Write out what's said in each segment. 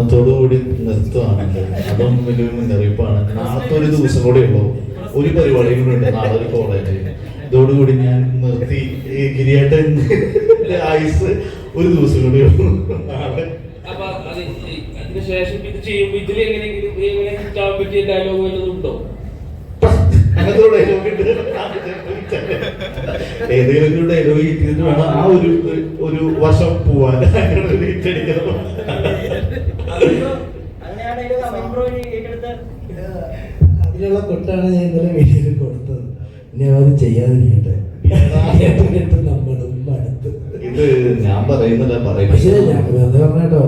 കൂടി നിർത്തുവാണെങ്കിൽ അതും വലിയൊരു മുന്നറിയിപ്പാണ്. നാളത്തെ ഒരു ദിവസം കൂടെ ഉള്ളൂ. ഒരു പരിപാടി കൂടെ ഉണ്ട് നാളെ ഒരു കോളേജ് ഇതോടുകൂടി ഞാൻ നിർത്തി. ഈ ഗിരിയേട്ടൻ ആയുസ് ഒരു ദിവസം കൂടെ ഉള്ളൂ. നാളെ. ഇത് ഇതിൽ എങ്ങനെയെങ്കിലും എങ്ങനെ ഹിറ്റാൻ പറ്റിയ ഡയലോഗ് വല്ലതും ഉണ്ടോ? അങ്ങനത്തെ ഒരു ഡയലോഗ് ഉണ്ട്. ഏതെങ്കിലും ഡയലോഗ് കിട്ടിയിട്ട് വേണം ആ ഒരു ഒരു വശം പോവാൻ. അങ്ങനെ ഒരു അടിക്കണം. അതിനുള്ള കൊട്ടാണ് ഞാൻ ഇന്നലെ വീഡിയോയിൽ കൊടുത്തത്. ഇനി അത് ചെയ്യാതിരിക്കട്ടെ. നമ്മളും മടുത്ത്. ഇത് ഞാൻ പറയുന്നില്ല പക്ഷേ ഞാൻ വെറുതെ പറഞ്ഞോ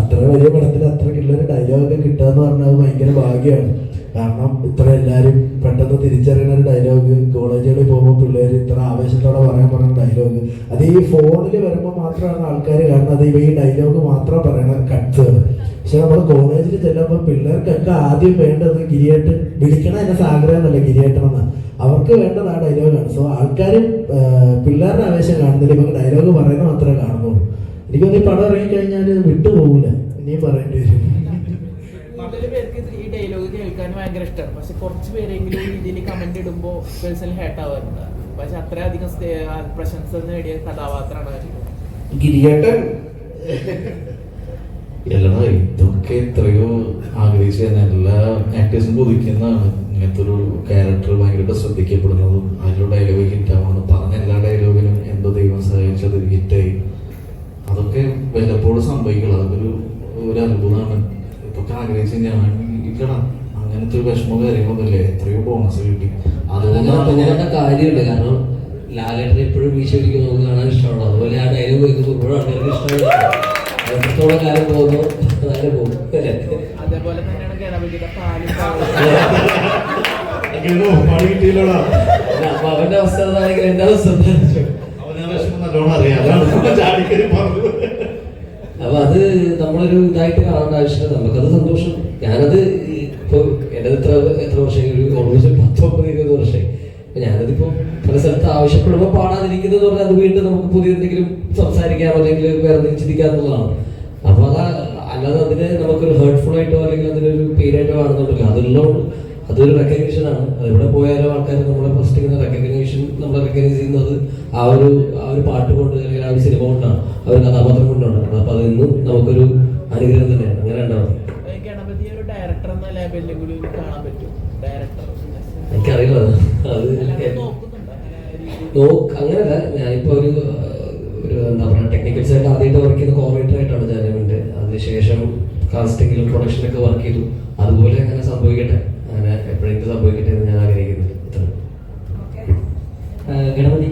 അത്ര വലിയ പടത്തിൽ അത്രക്കുള്ളൊരു ഡയലോഗ് കിട്ടുക എന്ന് പറഞ്ഞാൽ ഭയങ്കര ഭാഗ്യമാണ്. കാരണം ഇത്ര എല്ലാരും പെട്ടെന്ന് തിരിച്ചറിയുന്ന ഒരു ഡയലോഗ് കോളേജുകളിൽ പോകുമ്പോൾ പിള്ളേർ ഇത്ര ആവേശത്തോടെ പറയാൻ പറയുന്ന ഡയലോഗ് അത് ഈ ഫോണിൽ വരുമ്പോൾ മാത്രമാണ് ആൾക്കാർ കാരണം അത് ഈ ഡയലോഗ് മാത്രം പറയണ കട്ട്സ് പക്ഷെ നമ്മൾ കോളേജിൽ ചെല്ലുമ്പോൾ പിള്ളേർക്കൊക്കെ ആദ്യം വേണ്ടത് ഗിരിയേട്ട് വിളിക്കണ എന്നെ ആഗ്രഹം ഗിരിയേട്ടനെന്ന്. അവർക്ക് വേണ്ടത് ആ ഡയലോഗാണ് സോ ആൾക്കാർ പിള്ളേരുടെ ആവേശം കാണുന്നില്ല. ഇവർക്ക് ഡയലോഗ് പറയുന്നത് മാത്രമേ കാണുന്നുള്ളൂ. എനിക്ക് ഈ പടം ഇറങ്ങിക്കഴിഞ്ഞാൽ വിട്ടുപോകില്ല ഇനിയും പറയേണ്ടി വരും. പേർക്ക് ഈ ഡയലോഗ് കേൾക്കാൻ ഭയങ്കര ഇഷ്ടമാണ് പക്ഷെ കുറച്ച് പേരെങ്കിലും ഇതിൽ കമന്റ് ഇടുമ്പോൾ പേഴ്സണൽ ഹേർട്ട് ആവാറുണ്ട്. പക്ഷെ അത്രയധികം stay- പ്രശംസ നേടിയ കഥാപാത്രമാണ്. ഗിരിയേട്ടൻ? എല്ലാ ഇതൊക്കെ എത്രയോ ആഗ്രഹിച്ച എല്ലാ ആക്ടേഴ്സും കൊതിക്കുന്നതാണ് ഇങ്ങനത്തെ ഒരു ക്യാരക്ടർ ഭയങ്കരമായിട്ട് ശ്രദ്ധിക്കപ്പെടുന്നതും അതിലൂടെ ഡയലോഗ് ഹിറ്റാവുന്നു പറഞ്ഞ എല്ലാ ഡയലോഗിനും എന്തോ ദൈവം സഹായിച്ചത് ഹിറ്റായി അതൊക്കെ വല്ലപ്പോഴും സംഭവിക്കണം. അതൊരു ഒരു അത്ഭുതമാണ്. ഇതൊക്കെ ആഗ്രഹിച്ച് ഞാൻ ഇല്ലടാ അങ്ങനത്തെ ഒരു വിഷമോ കാര്യങ്ങളൊന്നുമില്ല. എത്രയോ ബോണസ് കിട്ടി. അതുകൊണ്ട് കാര്യമില്ല. കാരണം ലാലേട്ടൻ എപ്പോഴും വീശ കാണാൻ ഇഷ്ടമാണ്. അതുപോലെ ആ ഡയലോഗ് കേൾക്കുമ്പോൾ ഇപ്പോഴും എത്രത്തോളം കാലം പോകുന്നു? അങ്ങനെ പോകും അല്ലേ? അതേപോലെ തന്നെയാണ് ഗണപതിയുടെ പാലും അപ്പൊ അവന്റെ അവസ്ഥ അതാണെങ്കിൽ എന്റെ അവസ്ഥ എന്താ? പറഞ്ഞത്. അപ്പൊ അത് നമ്മളൊരു ഇതായിട്ട് കാണേണ്ട ആവശ്യമില്ല. നമുക്കത് സന്തോഷം. ഞാനത് ഇപ്പൊ എന്റെ എത്ര എത്ര വർഷം ഒരു ഓൾമോസ്റ്റ് പത്തൊമ്പത് ഇരുപത് വർഷമായി. അപ്പൊ ഞാനതിപ്പോ പല സ്ഥലത്ത് ആവശ്യപ്പെടുമ്പോൾ പാടാതിരിക്കുന്നത് പറഞ്ഞാൽ അത് വീണ്ടും നമുക്ക് പുതിയ എന്തെങ്കിലും സംസാരിക്കാം അല്ലെങ്കിൽ വേറെ എന്തെങ്കിലും ചിന്തിക്കാം അപ്പൊ അതാ അല്ലാതെ അതിന് നമുക്കൊരു ഹേർട്ട്ഫുൾ ആയിട്ടോ അല്ലെങ്കിൽ അതിനൊരു പേരായിട്ടോ കാണുന്നുണ്ടല്ലോ. അതിലോ അതൊരു റെക്കഗ്നീഷൻ ആണ്. അത് എവിടെ പോയാലും ആൾക്കാർ നമ്മളെ ഫസ്റ്റ് ഇങ്ങനെ റെക്കഗ്നേഷൻ നമ്മൾ റെക്കഗ്നൈസ് ചെയ്യുന്നത് ആ ഒരു ആ ഒരു പാട്ട് കൊണ്ട് അല്ലെങ്കിൽ ആ ഒരു സിനിമ കൊണ്ടാണ്. ആ ഒരു കഥാപാത്രം കൊണ്ടാണ്. അപ്പൊ അതെന്നും നമുക്കൊരു അനുഗ്രഹം തന്നെയാണ്. അങ്ങനെ ഉണ്ടാവും എനിക്കറിയില്ല അത്. അത് നോക്ക് അങ്ങനല്ല ഞാനിപ്പോ ഒരു ഒരു എന്താ പറയുക ടെക്നിക്കൽ സൈഡിൽ ആദ്യമായിട്ട് വർക്ക് ചെയ്ത കോർഡിനേറ്റർ ആയിട്ടാണ് ജാനുവിന്റെ അതിനുശേഷം കാസ്റ്റിംഗിലും പ്രൊഡക്ഷനിലൊക്കെ വർക്ക് ചെയ്തു. അതുപോലെ അങ്ങനെ സംഭവിക്കട്ടെ. അങ്ങനെ എപ്പോഴെങ്കിലും സംഭവിക്കട്ടെ എന്ന് ഞാൻ ആഗ്രഹിക്കുന്നുണ്ട് ഇത്രയും ഗണപതി.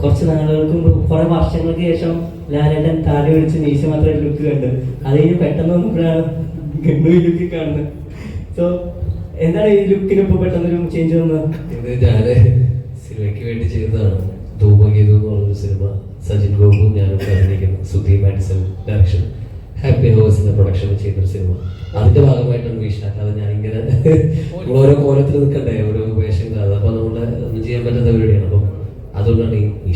കുറച്ച് നാളുകൾക്ക് മുമ്പ് കുറെ വർഷങ്ങൾക്ക് ശേഷം ലാലേട്ടൻ താടി ഒഴിച്ച് മീശ മാത്രം ലുക്ക് കണ്ട് അത് കഴിഞ്ഞ് പെട്ടെന്ന് വന്നപ്പോഴാണ് ഗണ്ണു ലുക്ക് കാണുന്നത്. സോ എന്താണ് ഈ ലുക്കിന് ഇപ്പൊ പെട്ടെന്നൊരു ചേഞ്ച് വന്നത്? ഇത് ഞാൻ സിനിമയ്ക്ക് വേണ്ടി ചെയ്തതാണ്. ധൂമഗീതു എന്ന് പറഞ്ഞൊരു സിനിമ സജിൻ ഗോപു ഞാനും അഭിനയിക്കുന്നു സുധീർ മാഡിസൺ ഡയറക്ഷൻ ഹാപ്പി ഹോസിന്റെ പ്രൊഡക്ഷൻ ചെയ്തൊരു സിനിമ അതിന്റെ ഭാഗമായിട്ടാണ് വീശ അല്ലാതെ ഞാൻ ഇങ്ങനെ ഓരോ കോലത്തിൽ നിൽക്കണ്ടേ ഓരോ വേഷം കാണുന്നത് അപ്പൊ നമ്മുടെ ഒന്നും ചെയ്യാൻ പറ്റാത്ത പരിപാടിയാണ്. അപ്പം അതുകൊണ്ടാണ് ഈ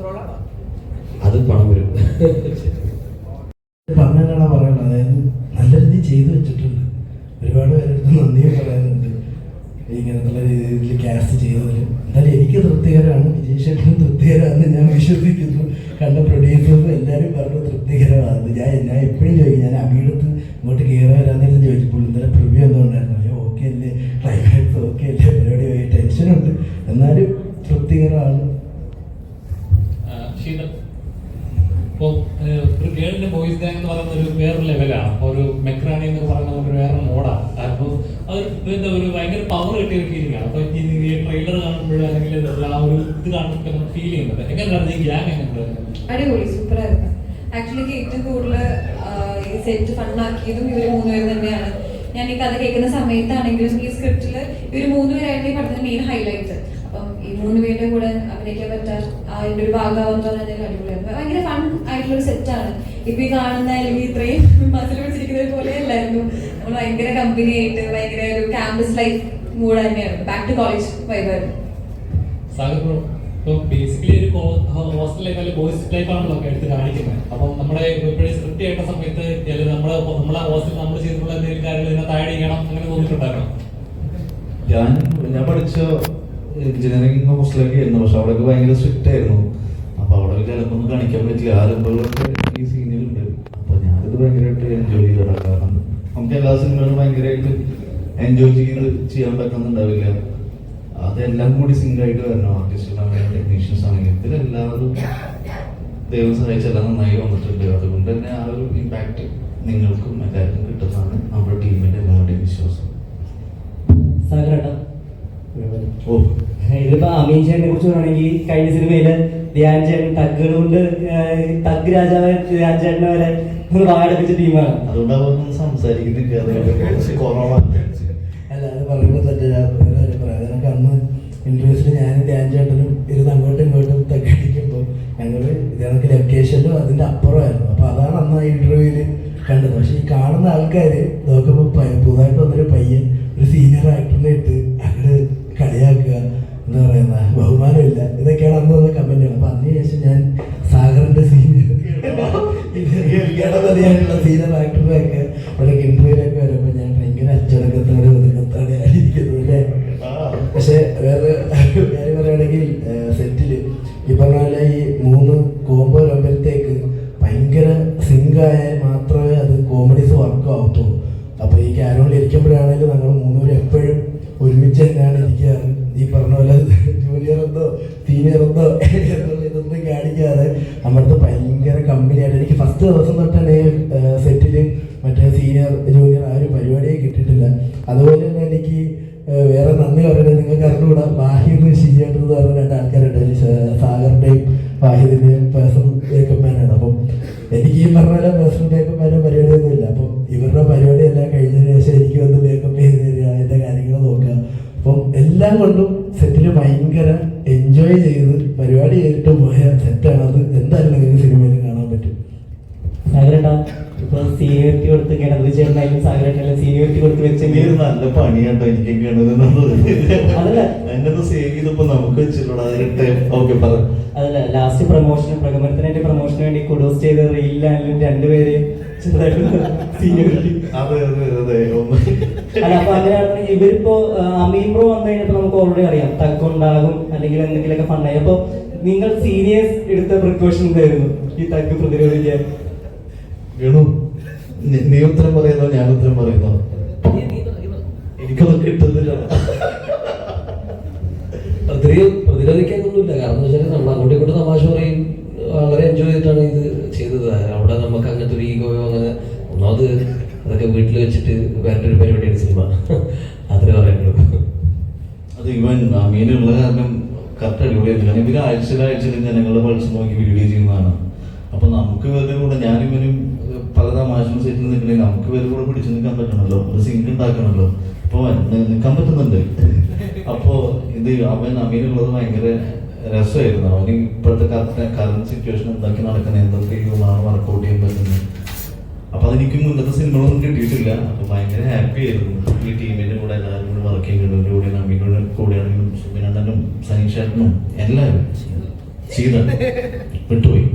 റോളാണോ അത് പണം വരും. പറഞ്ഞാണ് പറയുന്നത്. അതായത് നല്ല രീതിയിൽ ചെയ്തു വെച്ചിട്ടുണ്ട്. ഒരുപാട് പേരെടുത്ത് നന്ദിയും പറയാനുണ്ട് ഇങ്ങനത്തുള്ള രീതിയിൽ കാസ്റ്റ് ചെയ്തതിൽ എന്നാലും എനിക്ക് തൃപ്തികരമാണ് വിജയശേഖരൻ തൃപ്തികരമാണെന്ന് ഞാൻ വിശ്വസിക്കുന്നു. കണ്ട പ്രൊഡ്യൂസേഴ്സും എല്ലാവരും പറഞ്ഞു തൃപ്തികരമാണെന്ന്. ഞാൻ ഞാൻ എപ്പോഴും ചോദിക്കും ഞാൻ അഭിയെടുത്ത് ഇങ്ങോട്ട് കയറി വരാന്നേരം ചോദിച്ചപ്പോൾ ഇന്നലെ പ്രിവ്യൂ എന്തുകൊണ്ടായിരുന്നു അയ്യോ ഓക്കെ അല്ലേ? ക്ലൈമാക്സ് ഓക്കെ അല്ലേ? പരിപാടി പോയി. ടെൻഷനുണ്ട് എന്നാലും തൃപ്തികരമാണ്. ശീതൾ ഇപ്പോൾ ഒരു ഗേളിന്റെ ബോയ്സ് ഗാങ് എന്ന് പറയുന്ന ഒരു വേറൊരു ലെവലാണ് ഒരു മെക്രാണി എന്ന് പറയുന്ന ഒരു വേറെ മോഡാണ് അപ്പോൾ അത് എന്താ ഒരു ഭയങ്കര പവർ കിട്ടിയ ഒരു ഫീലിംഗ് ആണ്. അപ്പോൾ ഈ ട്രെയിലർ കാണുമ്പോഴും അല്ലെങ്കിൽ ആ ഒരു ഇത് നമുക്ക് ഫീൽ ചെയ്യുന്നത് എങ്ങനെയാണ് ഈ ഗ്യാങ് അടിപൊളി അടിപൊളി സൂപ്പറായിരുന്നു ആക്ച്വലി ഏറ്റവും കൂടുതൽ ഈ സെറ്റ് ഫണ്ണാക്കിയതും ഇവർ മൂന്നുപേരും തന്നെയാണ്. ഞാൻ ഈ കഥ കേൾക്കുന്ന സമയത്താണെങ്കിലും ഈ സ്ക്രിപ്റ്റിൽ ഇവർ മൂന്നുപേരായിരുന്നു ഈ പടത്തിന്റെ മെയിൻ ഹൈലൈറ്റ് അപ്പം ഈ മൂന്നുപേരുടെ കൂടെ അഭിനയിക്കാൻ പറ്റാൻ അതിന്റെ ഒരു ഭാഗമാവെന്ന് പറഞ്ഞാൽ അടിപൊളിയായിരുന്നു ഭയങ്കര ഫൺ ആയിട്ടുള്ള ഒരു സെറ്റാണ്. ഇപ്പൊ ഈ കാണുന്ന അല്ലെങ്കിൽ ഇത്രയും മസിൽ പിടിച്ചിരിക്കുന്നത് പോലെ അല്ലായിരുന്നു. നമ്മൾ ഭയങ്കര കമ്പനി ആയിട്ട് ഭയങ്കര ഒരു ക്യാമ്പസ് ലൈഫ് മൂഡ് തന്നെയാണ്. ബാക്ക് ടു കോളേജ് വൈബായിരുന്നു ബേസിക്കലി ഒരു ഹോസ്റ്റലിലേക്ക് അല്ലെങ്കിൽ ബോയ്സ് ലൈഫ് ആണല്ലോ ഒക്കെ എടുത്ത് കാണിക്കുന്നത്. അപ്പം നമ്മുടെ ഇപ്പോഴും സ്ക്രിപ്റ്റ് കേട്ട സമയത്ത് അല്ലെങ്കിൽ നമ്മളെ നമ്മളെ ഹോസ്റ്റലിൽ നമ്മൾ ചെയ്തിട്ടുള്ള എന്തെങ്കിലും കാര്യങ്ങൾ ഇതിനകത്ത് ആഡ് ചെയ്യണം അങ്ങനെ തോന്നിയിട്ടുണ്ടായിരുന്നു? ഞാൻ ഞാൻ പഠിച്ച എഞ്ചിനീയറിംഗ് ഹോസ്റ്റലൊക്കെ ആയിരുന്നു. പക്ഷെ അവിടെയൊക്കെ ഭയങ്കര സ്ട്രിക്റ്റ് ആയിരുന്നു. ചിലപ്പോ ഒന്നും കാണിക്കാൻ പറ്റില്ല. ആരംഭങ്ങളൊക്കെ ഈ സീനിലുണ്ട് അപ്പൊ ഞാനിത് ഭയങ്കരമായിട്ട് എൻജോയ് ചെയ്തതാണ് കാരണം നമുക്ക് എല്ലാ സിനിമകളും ഭയങ്കരമായിട്ട് എൻജോയ് ചെയ്ത് ചെയ്യാൻ പറ്റുന്നുണ്ടാവില്ല. അതെല്ലാം കൂടി സിങ്ക് ആയിട്ട് വരണം. ആർട്ടിസ്റ്റുകളാണെങ്കിലും ടെക്നീഷ്യൻസ് ആണെങ്കിലും. ഇതിലെല്ലാവരും ദൈവം സഹായിച്ചെല്ലാം നന്നായി വന്നിട്ടുണ്ട്. അതുകൊണ്ട് തന്നെ ആ ഒരു ഇമ്പാക്ട് നിങ്ങൾക്കും എല്ലാവർക്കും കിട്ടുന്നതാണ് നമ്മുടെ ടീമിന്റെ എല്ലാവരുടെയും വിശ്വാസം. ഓ. ഇതിപ്പോ അമീൻ ചേട്ടനെ കുറിച്ച് പറയുകയാണെങ്കിൽ കഴിഞ്ഞ സിനിമയിൽ ധ്യാൻ ചേട്ടൻ തഗ്ഗുകൾ കൊണ്ട് തഗ് രാജാവ് ധ്യാൻചേട്ടനെ വരെ ഒന്ന് വാടപ്പിച്ച ടീമാണ്. അതുകൊണ്ട് സംസാരിക്കുന്നില്ല. അല്ല അത് പറയുമ്പോൾ ഞാൻ കാര്യം പറയാം. അന്ന് ഇൻട്രവ്യൂസിൽ ഞാനും ധ്യാൻ ചേട്ടനും ഇരുന്ന് അങ്ങോട്ടും ഇങ്ങോട്ടും തക്കടിക്കുമ്പോൾ ഞങ്ങൾ ഞങ്ങൾക്ക് ലൊക്കേഷനിലും അതിന്റെ അപ്പുറമായിരുന്നു. അപ്പോൾ അതാണ് അന്ന് ആ ഇന്റർവ്യൂവിൽ കണ്ടത്. പക്ഷേ ഈ കാണുന്ന ആൾക്കാർ നോക്കുമ്പോൾ പുതുതായിട്ട് വന്നൊരു പയ്യൻ ഒരു സീനിയർ ആക്ടറിനെ ഇട്ട് എന്താ പറയുന്ന? ബഹുമാനമില്ല. ഇതൊക്കെയാണ് അന്ന് വന്ന കമന്റുകൾ അപ്പൊ അതിനുശേഷം ഞാൻ സാഗറിന്റെ സീനിയർ സീനിയർ ആക്ടറൊക്കെ ഇവിടെ ഇന്റർവ്യൂലൊക്കെ വരുമ്പോൾ ഞാൻ ഭയങ്കര അച്ചടക്കത്തോടെ ഒതുക്കത്തോടെ ആയിരിക്കുന്നു അല്ലേ? പക്ഷെ വേറെ കാര്യം പറയുകയാണെങ്കിൽ കിട്ടിയിട്ടില്ല അതുപോലെ തന്നെ എനിക്ക് വേറെ നന്ദി പറയുന്നത് നിങ്ങൾക്ക് അറിഞ്ഞുകൂടാ. വാഹിദ് ഷിജേട്ടൻ എന്ന് പറഞ്ഞ രണ്ട് ആൾക്കാരുണ്ട്. സാഗറിന്റെയും വാഹിദിന്റെയും പേഴ്സണൽ മേക്കപ്പ് മാനാണ് അപ്പം എനിക്ക് ഈ പറഞ്ഞ പോലെ പേഴ്സണൽ മേക്കപ്പ് മാനും പരിപാടിയൊന്നുമില്ല. അപ്പം ഇവരുടെ പരിപാടി എല്ലാം കഴിഞ്ഞതിന് ശേഷം എനിക്ക് വന്ന് മേക്കപ്പ് ചെയ്ത് തരിക അതിന്റെ കാര്യങ്ങൾ നോക്കുക. അപ്പം എല്ലാം കൊണ്ടും സെറ്റിൽ ഭയങ്കര എൻജോയ് ചെയ്ത് പരിപാടി ചെയ്തിട്ട് പോയ സെറ്റാണ് അത് എന്തായാലും നിങ്ങൾക്ക് സിനിമയിൽ സാഗരേട്ടാ. ഇപ്പൊ സീനിയോറിറ്റി കൊടുത്ത് കിണറ് ചേട്ടനായാലും സാഗരേട്ടനായാലും സീനിയോറിറ്റി കൊടുത്ത് വെച്ചെങ്കിൽ ഒരു നല്ല പണിയാട്ടോ എനിക്ക് അതല്ല. എന്നെ സേവ് ചെയ്തപ്പോ നമുക്ക് ഓക്കെ അതല്ല ലാസ്റ്റ് പ്രൊമോഷൻ പ്രകമനത്തിന്റെ പ്രൊമോഷന് വേണ്ടി കുഡോസ് ചെയ്ത റീലിലാണെങ്കിലും രണ്ടുപേരെയും സീനിയോറിറ്റി അതെ അതെ അതെ അല്ല അപ്പൊ അങ്ങനെയാണെങ്കിൽ ഇവരിപ്പോ അമീൻ ബ്രോ വന്നു കഴിഞ്ഞപ്പോ നമുക്ക് ഓൾറെഡി അറിയാം. തഗ് ഉണ്ടാകും അല്ലെങ്കിൽ എന്തെങ്കിലുമൊക്കെ ഫണ്ടായി അപ്പൊ നിങ്ങൾ സീനിയേഴ്സ് എടുത്ത പ്രിക്കോഷൻ എന്തായിരുന്നു? ഈ തഗ് പ്രതിരോധിക്കാൻ. വേണു. നീ- ഉത്തരം പറയുന്നോ ഞാൻ ഉത്തരം പറയുന്നോ? എനിക്കൊന്നും കിട്ടുന്നില്ല. അത്രയും പ്രതിരോധിക്കാനൊന്നുമില്ല. കാരണം വെച്ചാൽ നമ്മൾ അങ്ങോട്ടും ഇങ്ങോട്ടും തമാശ പറയും. വളരെ എൻജോയ് ചെയ്തിട്ടാണ് ഇത് ചെയ്തത്. അവിടെ നമുക്ക് അങ്ങനത്തെ ഒരു ഈഗോയോ അങ്ങനെ ഒന്നാമത് അതൊക്കെ വീട്ടിൽ വെച്ചിട്ട് വേറെ ഒരു പരിപാടിയാണ് സിനിമ. അത്രേ പറയുള്ളൂ അത് ഇവൻ മീനുള്ള കാരണം കറക്റ്റ് അടിപൊളിയായിരുന്നു കാരണം ഇവർ ആഴ്ചയിലാഴ്ചയിൽ ആഴ്ചയിൽ ജനങ്ങളുടെ പൾസ് നോക്കി വീഡിയോ ചെയ്യുന്നതാണ്. അപ്പൊ നമുക്ക് ഇവരുടെ കൂടെ ഞാനിവനും പല തമാശയും സെറ്റിൽ നിൽക്കണേ നമുക്ക് വേറെ കൂടെ പിടിച്ചു നിൽക്കാൻ പറ്റണമല്ലോ. ഒരു സിംഗിൾ ഉണ്ടാക്കണമല്ലോ. അപ്പോൾ നിൽക്കാൻ പറ്റുന്നുണ്ട്. അപ്പോൾ ഇത് അവൻ അമീനുള്ളത് ഭയങ്കര രസമായിരുന്നു. അവന് ഇപ്പോഴത്തെ കാലത്തെ കറണ്ട് സിറ്റുവേഷൻ എന്തൊക്കെ നടക്കുന്നത് എന്തൊക്കെ ഇതാണ് വർക്കൗട്ട് ചെയ്യാൻ പറ്റുന്നത്. അപ്പൊ അതെനിക്ക് മുന്നത്തെ സിനിമകളൊന്നും കിട്ടിയിട്ടില്ല. അപ്പൊ ഭയങ്കര ഹാപ്പി ആയിരുന്നു. ഈ ടീമിന്റെ കൂടെ എല്ലാവരും കൂടെ വർക്ക് ചെയ്യുന്നുണ്ട് കൂടെ അമ്മീനോട് കൂടെയാണെങ്കിലും സുബിനണ്ണനും സനീഷേട്ടനും എല്ലാവരും ചെയ്തു. വിട്ടുപോയി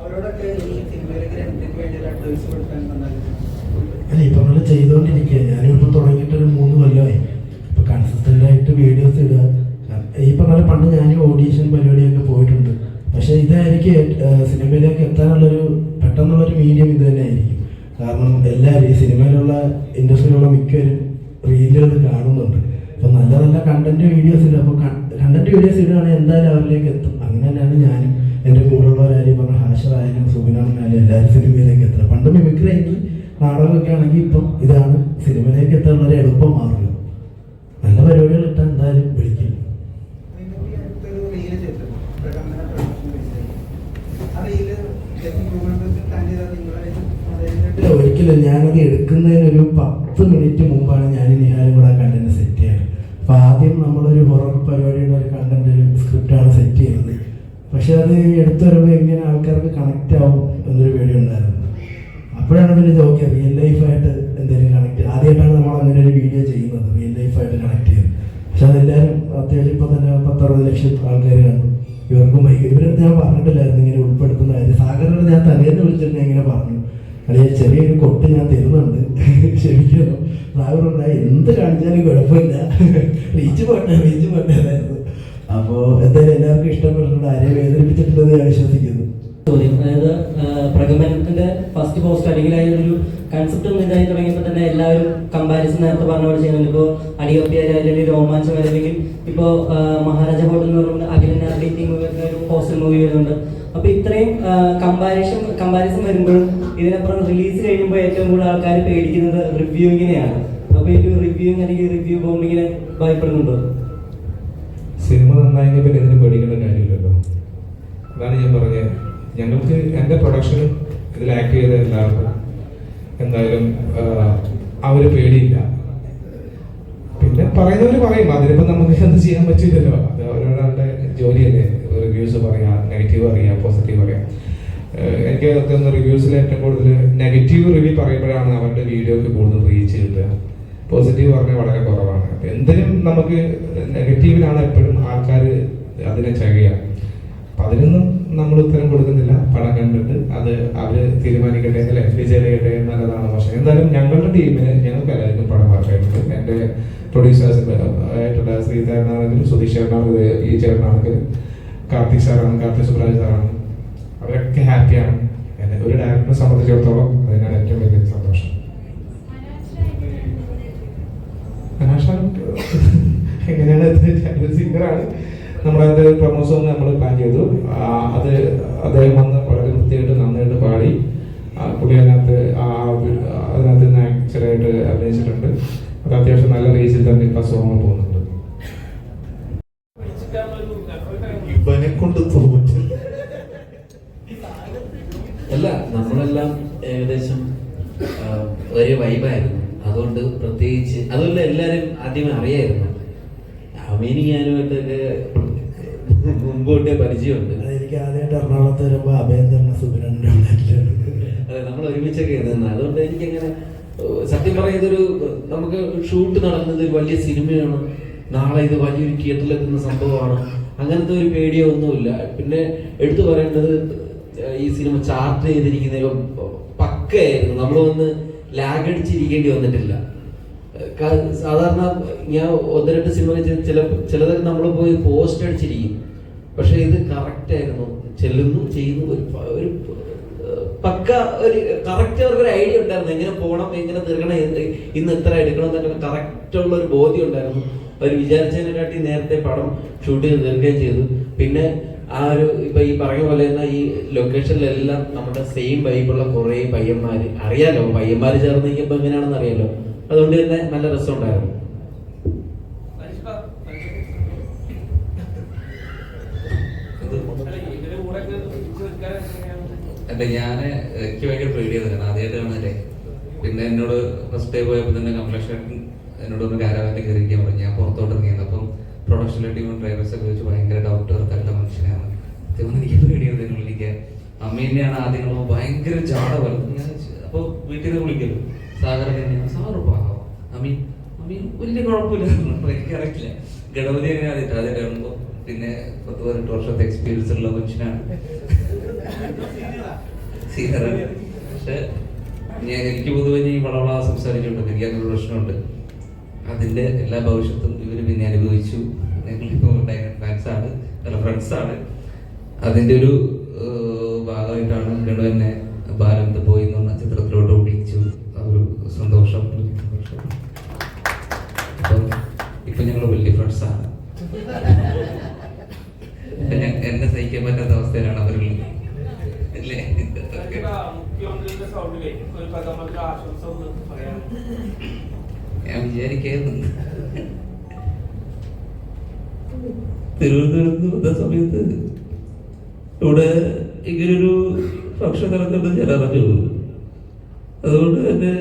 അവരോടൊക്കെ ഈ സിനിമയിലേക്ക് രണ്ടിന് വേണ്ടി ഒരു അഡ്വൈസ് കൊടുക്കാൻ വന്നാലും അല്ല ഈ പറഞ്ഞ ചെയ്തുകൊണ്ടിരിക്കുക ഞാനും ഇപ്പൊ തുടങ്ങിയിട്ട് ഒരു മൂന്ന് കൊല്ലമായി ഇപ്പൊ കൺസിസ്റ്റന്റ് ആയിട്ട് വീഡിയോസ് ഇടുക ഈ പറഞ്ഞ പോലെ പണ്ട് ഞാൻ ഓഡീഷൻ പരിപാടിയൊക്കെ പോയിട്ടുണ്ട് പക്ഷെ ഇതായിരിക്കും ഏ- ഏഹ് സിനിമയിലേക്ക് എത്താനുള്ളൊരു പെട്ടെന്നുള്ളൊരു മീഡിയം ഇത് തന്നെ ആയിരിക്കും കാരണം എല്ലാവരും ഈ സിനിമയിലുള്ള ഇൻഡസ്ട്രിയിലുള്ള മിക്കവരും റീലുകൾ കാണുന്നുണ്ട്. അപ്പൊ നല്ല നല്ല കണ്ടന്റ് വീഡിയോസ് ഇല്ല അപ്പൊ കണ്ടന്റ് വീഡിയോസ് ഇടുകയാണെങ്കിൽ എന്തായാലും അവരിലേക്ക് എത്തും. അങ്ങനെ തന്നെയാണ് ഞാനും എന്റെ കൂടെയുള്ളവരായാലും പറഞ്ഞ ഹാഷറായാലും സുബിനാണെന്നായാലും എല്ലാവരും സിനിമയിലേക്ക് എത്തുക പണ്ട് മിമിക്രി ആണെങ്കിൽ നാടകമൊക്കെ ആണെങ്കിൽ ഇപ്പം ഇതാണ് സിനിമയിലേക്ക് എത്താനുള്ള എളുപ്പം മാറുക നല്ല പരിപാടികൾ ഇട്ടാൽ എന്തായാലും വിളിക്കും നിങ്ങൾക്ക് ഈ അടുത്തൊരു റീൽ ചെയ്തു പ്രകടന പ്രൊഡക്ഷൻ ബേസിൽ ആ റീൽ ഗൂഗിൾ പ്ലസ് പ്ലാൻ ചെയ്താൽ നിങ്ങളെ ഇല്ല ഞാനത് എടുക്കുന്നതിന് ഒരു പത്ത് മിനിറ്റ് മുമ്പാണ് ഞാൻ നിഹാലും കൂടെ കണ്ടന്റ് സെറ്റ് ചെയ്യാറ്. അപ്പൊ ആദ്യം നമ്മളൊരു ഹൊറർ പരിപാടിയുടെ ഒരു കണ്ടന്റ് ഒരു സ്ക്രിപ്റ്റാണ് സെറ്റ് ചെയ്യുന്നത്. പക്ഷെ അത് എടുത്തു വരുമ്പോൾ എങ്ങനെ ആൾക്കാർക്ക് കണക്റ്റ് ആവും എന്നൊരു പേടി ഉണ്ടായിരുന്നു. അപ്പോഴാണ് പിന്നെ ജോക്കി റിയൽ ലൈഫായിട്ട് എന്തെങ്കിലും കണക്ട് ആദ്യമായിട്ടാണ് നമ്മൾ അങ്ങനെ ഒരു വീഡിയോ ചെയ്യുന്നത് റിയൽ ലൈഫായിട്ട് കണക്ട് ചെയ്യുന്നത്. പക്ഷെ അതെല്ലാവരും അത്യാവശ്യം ഇപ്പം തന്നെ പത്തറുപത് ലക്ഷം ആൾക്കാർ കണ്ടു. ഇവർക്കും ഭയങ്കര ഇവരടുത്ത് ഞാൻ പറഞ്ഞിട്ടില്ലായിരുന്നു ഇങ്ങനെ ഉൾപ്പെടുത്തുന്ന കാര്യം. സാഗറിനോട് ഞാൻ തലേന്ന് വിളിച്ചിട്ട് ഞാൻ ഇങ്ങനെ പറഞ്ഞു. അല്ലെ ചെറിയൊരു കൊട്ട് ഞാൻ തരുന്നുണ്ട്. ക്ഷമിക്കണം. ഉണ്ടായി എന്ത് കാണിച്ചാലും കുഴപ്പമില്ല. റീച്ച് പോട്ടെ റീച്ച് പോട്ടെ എന്നായിരുന്നു. അപ്പോൾ എന്തായാലും എല്ലാവർക്കും ഇഷ്ടപ്പെട്ടിട്ടുണ്ട് ആരെയും വേദനിപ്പിച്ചിട്ടുള്ളത് ഞാൻ വിശ്വസിക്കുന്നു. അതായത് പ്രഗമനത്തിന്റെ ഫസ്റ്റ് പോസ്റ്റ് അല്ലെങ്കിൽ അതിനൊരു കൺസെപ്റ്റ് ഇതായി തുടങ്ങിയപ്പോൾ തന്നെ എല്ലാവരും കമ്പാരിസൺ നേരത്തെ പറഞ്ഞ പോലെ ചെയ്യുന്നുണ്ട്. ഇപ്പോൾ അടിയോപ്പിയാര് അല്ലെങ്കിൽ രോമാഞ്ചം അല്ലെങ്കിൽ ഇപ്പോൾ മഹാരാജ ഹോട്ടൽ എന്ന് പറയുന്നത് അഖിലൻ ഡേറ്റിംഗ് ഒരു പോസ്റ്റൽ മൂവി വരുന്നുണ്ട്. അപ്പൊ ഇത്രയും കമ്പാരിഷൻ കമ്പാരിസൺ വരുമ്പോഴും ഇതിനപ്പുറം റിലീസ് കഴിയുമ്പോൾ ഏറ്റവും കൂടുതൽ ആൾക്കാർ പേടിക്കുന്നത് റിവ്യൂവിങ്ങിനെയാണ് അപ്പൊ എനിക്ക് റിവ്യൂവിങ് അല്ലെങ്കിൽ റിവ്യൂ ബോംബിങ്ങിനെ ഭയപ്പെടുന്നുണ്ടോ? സിനിമ നന്നായെങ്കിൽ പിന്നെ ഇതിന് പേടിക്കേണ്ട കാര്യമില്ലല്ലോ. അതാണ് ഞാൻ പറഞ്ഞത്. ഞങ്ങൾക്ക് എന്റെ പ്രൊഡക്ഷൻ ഇതിൽ ആക്ട് ചെയ്ത എല്ലാവർക്കും എന്തായാലും അവർ പേടിയില്ല. പിന്നെ പറയുന്നവർ പറയും അതിനിപ്പോൾ നമുക്ക് എന്ത് ചെയ്യാൻ പറ്റില്ലല്ലോ? അത് അവരവരുടെ ജോലിയല്ലേ. റിവ്യൂസ് പറയാം നെഗറ്റീവ് പറയാം പോസിറ്റീവ് പറയാം. എനിക്ക് തോന്നുന്ന റിവ്യൂസിൽ ഏറ്റവും കൂടുതൽ നെഗറ്റീവ് റിവ്യൂ പറയുമ്പോഴാണ് അവരുടെ വീഡിയോക്ക് കൂടുതൽ റീച്ച് കിട്ടുക. പോസിറ്റീവ് പറഞ്ഞാൽ വളരെ കുറവാണ്. എന്തിനും നമുക്ക് നെഗറ്റീവിലാണ് എപ്പോഴും ആൾക്കാർ അതിനെ ചകയുക. അപ്പം അതിനൊന്നും നമ്മൾ ഉത്തരം കൊടുക്കുന്നില്ല. പടം കണ്ടിട്ട് അത് അവർ തീരുമാനിക്കട്ടെ അല്ലെ വിജയ ചെയ്യട്ടെ നല്ലതാണ് പക്ഷേ എന്തായാലും ഞങ്ങളുടെ ടീമിന് ഞങ്ങൾക്ക് എല്ലാവർക്കും പടം മാറ്റായിട്ടുണ്ട് എന്റെ പ്രൊഡ്യൂസേഴ്സ് ആയിട്ടുള്ള ശ്രീധരനാണെങ്കിലും സുധീഷ് ചേട്ടനാണെങ്കിലും ഈ ചേട്ടനാണെങ്കിലും കാർത്തിക് സാറാണ് കാർത്തിക് സുബ്രാജ് സാറാണ് അവരൊക്കെ ഹാപ്പിയാണ്. എന്നെ ഒരു ഡയറക്ടറെ സംബന്ധിച്ചിടത്തോളം അതിനാണ് ഏറ്റവും വലിയ സന്തോഷം. എങ്ങനെയാണ് ഒരു സിംഗറാണ് നമ്മളത് പ്രമോഷൻ നമ്മൾ പ്ലാൻ ചെയ്തു. അത് അദ്ദേഹം വന്ന് വളരെ വൃത്തിയായിട്ട് നന്നായിട്ട് പാടി. പുള്ളി അതിനകത്ത് അതിനകത്ത് നാച്ചുറലായിട്ട് അഭിനയിച്ചിട്ടുണ്ട്. അത് അത്യാവശ്യം നല്ല റീച്ചിൽ തന്നെ ഇപ്പം സോങ് പോകുന്നുണ്ട് ഇവനെ കൊണ്ട് തോറ്റു അല്ല നമ്മളെല്ലാം ഏകദേശം ആ, ഒരേ വൈബായിരുന്നു അതുകൊണ്ട് പ്രത്യേകിച്ച് അതുകൊണ്ട് എല്ലാവരും ആദ്യമേ അറിയായിരുന്നു. അമീനി ഞാനുമായിട്ടൊക്കെ മുമ്പോട്ടേ പരിചയമുണ്ട്. എനിക്ക് ആദ്യമായിട്ട് എറണാകുളത്ത് വരുമ്പോൾ അഭയം തന്നെ സുബ്രഹ്മണ്യം ഉണ്ടായിട്ടുണ്ട് അതെ നമ്മൾ ഒരുമിച്ചൊക്കെ നിന്ന് അതുകൊണ്ട് എനിക്കങ്ങനെ സത്യം പറയുന്നതൊരു നമുക്ക് ഷൂട്ട് നടന്നത് വലിയ സിനിമയാണ്. നാളെ ഇത് വലിയൊരു തിയേറ്ററിലെത്തുന്ന സംഭവമാണ്. അങ്ങനത്തെ ഒരു പേടിയോ ഒന്നുമില്ല പിന്നെ എടുത്തു പറയേണ്ടത് ഈ സിനിമ ചാർട്ട് ചെയ്തിരിക്കുന്ന പക്കയായിരുന്നു. നമ്മൾ വന്ന് ലാഗ് അടിച്ചിരിക്കേണ്ടി വന്നിട്ടില്ല. സാധാരണ ഞാൻ ഒന്ന് രണ്ട് സിനിമ ചില ചിലതൊക്കെ നമ്മൾ പോയി പോസ്റ്റ് അടിച്ചിരിക്കും. പക്ഷെ ഇത് കറക്റ്റ് ആയിരുന്നു. ചെല്ലുന്നു ചെയ്യുന്നു ഒരു ഒരു പക്ക ഒരു കറക്റ്റ് അവർക്ക് ഒരു ഐഡിയ ഉണ്ടായിരുന്നു. എങ്ങനെ പോകണം എങ്ങനെ തീർക്കണം ഇന്ന് എത്ര എടുക്കണം എന്നൊക്കെ കറക്റ്റ് ഉള്ള ഒരു ബോധ്യം ഉണ്ടായിരുന്നു. അവർ വിചാരിച്ചതിനെക്കാട്ടി നേരത്തെ പടം ഷൂട്ട് ചെയ്ത് തീർക്കുകയും ചെയ്തു. പിന്നെ ആ ഒരു ഇപ്പൊ ഈ പറഞ്ഞ പോലെ തന്നെ ഈ ലൊക്കേഷനിലെല്ലാം നമ്മുടെ സെയിം വൈബുള്ള കുറേ പയ്യന്മാര്. അറിയാലോ പയ്യന്മാര് ചേർന്ന് നിൽക്കുമ്പോൾ എങ്ങനെയാണെന്ന് അറിയാലോ? അതുകൊണ്ട് തന്നെ നല്ല രസമുണ്ടായിരുന്നു അല്ല ഞാൻ എനിക്ക് ഭയങ്കര പേടിയായിരുന്നു ആദ്യമായിട്ട് കാണാനല്ലേ പിന്നെ എന്നോട് ഫസ്റ്റ് ഡേ പോയപ്പോൾ തന്നെ കംപ്ലക്ഷൻ എന്നോട് ഒന്ന് കാരാവാന്റെ കയറിയിരിക്കാൻ പറഞ്ഞു. ഞാൻ പുറത്തോട്ട് ഇറങ്ങിയത് അപ്പം പ്രൊഡക്ഷനിലെ ടീമും ഡ്രൈവേഴ്സ് ഒക്കെ വെച്ച് ഭയങ്കര ഡൗട്ട് വർക്കുള്ള മനുഷ്യനാണ്. സത്യം എനിക്ക് പേടിയത് വിളിക്കാൻ അമ്മേനെയാണ് ആദ്യം ഭയങ്കര ജാട വരും ഞാൻ അപ്പോൾ വീട്ടിൽ നിന്ന് വിളിക്കല്ലോ സാഗർ തന്നെയാണ് സാറ് പാവം അമ്മീൻ അമ്മീൻ വലിയ കുഴപ്പമില്ല. എനിക്ക് അറിയില്ല. ഗണപതി എങ്ങനെ ആദ്യമായിട്ട് ആദ്യമായിട്ട് കാണുമ്പോൾ പിന്നെ പത്ത് പതിനെട്ട് വർഷത്തെ എക്സ്പീരിയൻസ് ഉള്ള മനുഷ്യനാണ്. സീനിയറാണ് പക്ഷെ ഞാൻ എനിക്ക് പൊതുവെ ഈ വളവള സംസാരിച്ചുകൊണ്ട് എനിക്ക് അങ്ങനെ പ്രശ്നമുണ്ട്. അതിന്റെ എല്ലാ ഭവിഷ്യത്തും ഇവർ പിന്നെ അനുഭവിച്ചു. ഞങ്ങളിപ്പോൾ ഡയമണ്ട് ആണ് അല്ല ഫ്രണ്ട്സാണ് ആണ്. അതിന്റെ ഒരു ഭാഗമായിട്ടാണ് രണ്ടു തന്നെ ഭാരത് പോയി എന്ന് പറഞ്ഞ ചിത്രത്തിലോട്ട് ഒപ്പിച്ചു ഒരു സന്തോഷം അപ്പം ഇപ്പൊ ഞങ്ങൾ വലിയ ഫ്രണ്ട്സാണ് എന്നെ സഹിക്കാൻ പറ്റാത്ത അവസ്ഥയിലാണ് അവരുള്ളത്. അല്ലേ? ഒരു ഞാൻ വിചാരിക്കായിരുന്നു. തിരുവനന്തപുരത്ത് വന്ന സമയത്ത് ഇവിടെ ഇങ്ങനൊരു ഭക്ഷണം നടക്കുന്നത് ഞാൻ അറിഞ്ഞു. അതുകൊണ്ട് തന്നെ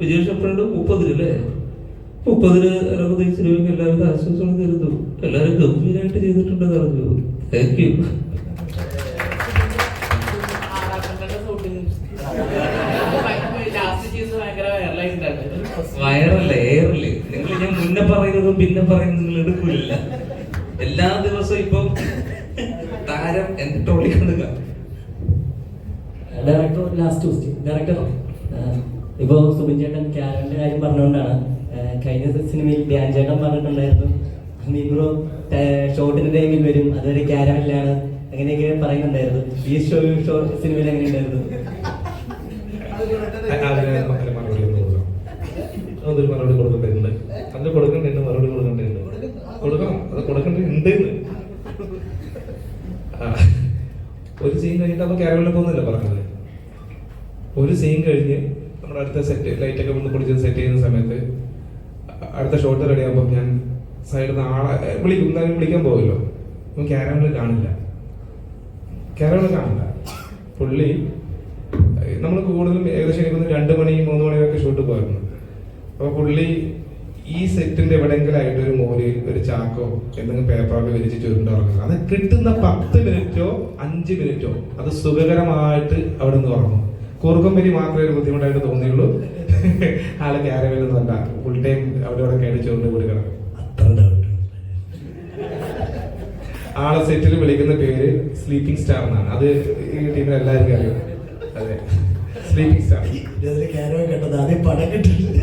വിജേഷ് മുപ്പതിനല്ലേ മുപ്പതിന് അറുപത് സിനിമയ്ക്ക് എല്ലാവരും ആശംസകൾ തരുന്നു എല്ലാവരും ഗംഭീരമായിട്ട് ചെയ്തിട്ടുണ്ടെന്ന് അറിഞ്ഞു. താങ്ക് യു പറയുന്നതും പിന്നെ പറയുന്നത് നിങ്ങൾ എടുക്കില്ല എല്ലാ ദിവസവും ഇപ്പം താരം എന്റെ ട്രോളി കണ്ടുക ഡയറക്ടർ ലാസ്റ്റ് ക്വസ്റ്റ്യൻ ഡയറക്ടർ ഇപ്പോൾ സുബിൻ ചേട്ടൻ ക്യാരന്റെ കാര്യം പറഞ്ഞുകൊണ്ടാണ് ആ, കഴിഞ്ഞ സിനിമയിൽ ധ്യാൻ ചേട്ടൻ പറഞ്ഞിട്ടുണ്ടായിരുന്നു മീബ്രോ ഷോർട്ടിന്റെ ടൈമിൽ വരും അതുവരെ ക്യാരമില്ലാണ് അങ്ങനെയൊക്കെ പറയുന്നുണ്ടായിരുന്നു ഈ ഷോ ഷോ സിനിമയിൽ എങ്ങനെയുണ്ടായിരുന്നു ഉണ്ടായിരുന്നു മറുപടി കൊടുക്കാം അതൊരു മറുപടി കൊടുക്കേണ്ടതുണ്ട് കൊടുക്കണം. അത് കൊടുക്കേണ്ടത് ഉണ്ട് ഒരു സീൻ കഴിഞ്ഞിട്ട് അപ്പൊ ക്യാരവലിൽ പോകുന്നില്ല പറഞ്ഞത്? ഒരു സീൻ കഴിഞ്ഞ് നമ്മുടെ അടുത്ത സെറ്റ് ലൈറ്റ് ഒക്കെ വന്ന് പൊളിച്ച് സെറ്റ് ചെയ്യുന്ന സമയത്ത് അടുത്ത ഷോട്ട് റെഡി ആകുമ്പോൾ ഞാൻ സൈഡിൽ നിന്ന് ആളെ വിളിക്കും. എന്തായാലും വിളിക്കാൻ പോകുമല്ലോ അപ്പം ക്യാരവലിൽ കാണില്ല. ക്യാരവലിൽ കാണില്ല. പുള്ളി നമ്മൾ കൂടുതലും ഏകദേശം രണ്ട് മണി മൂന്ന് മണിയൊക്കെ ഷൂട്ട് പോയിരുന്നു. അപ്പൊ പുള്ളി ഈ സെറ്റിന്റെ എവിടെയെങ്കിലും ആയിട്ട് ഒരു മോരിയിൽ ഒരു ചാക്കോ എന്തെങ്കിലും പേപ്പറൊക്കെ വിരിച്ച് ചുരുണ്ടുറങ്ങുക അത് കിട്ടുന്ന പത്ത് മിനിറ്റോ അഞ്ച് മിനിറ്റോ അത് സുഖകരമായിട്ട് അവിടെ നിന്ന് ഉറങ്ങും കൂർക്കം മാത്രമേ ഒരു ബുദ്ധിമുട്ടായിട്ട് തോന്നിയുള്ളൂ. ആൾ ക്യാരവലൊന്നുമല്ല ഫുൾ ടൈം അവിടെ ഇവിടെ കയറി ചുരുണ്ട് കൂടി കിടക്കും. അത്ര ഡൗട്ട് ആളെ സെറ്റിൽ വിളിക്കുന്ന പേര് സ്ലീപ്പിംഗ് സ്റ്റാർ എന്നാണ്. അത് ഈ ടീമിൽ എല്ലാവർക്കും അറിയാം. അതെ. സ്ലീപ്പിംഗ് സ്റ്റാർ കേട്ടത് ആദ്യം പടം കിട്ടില്ല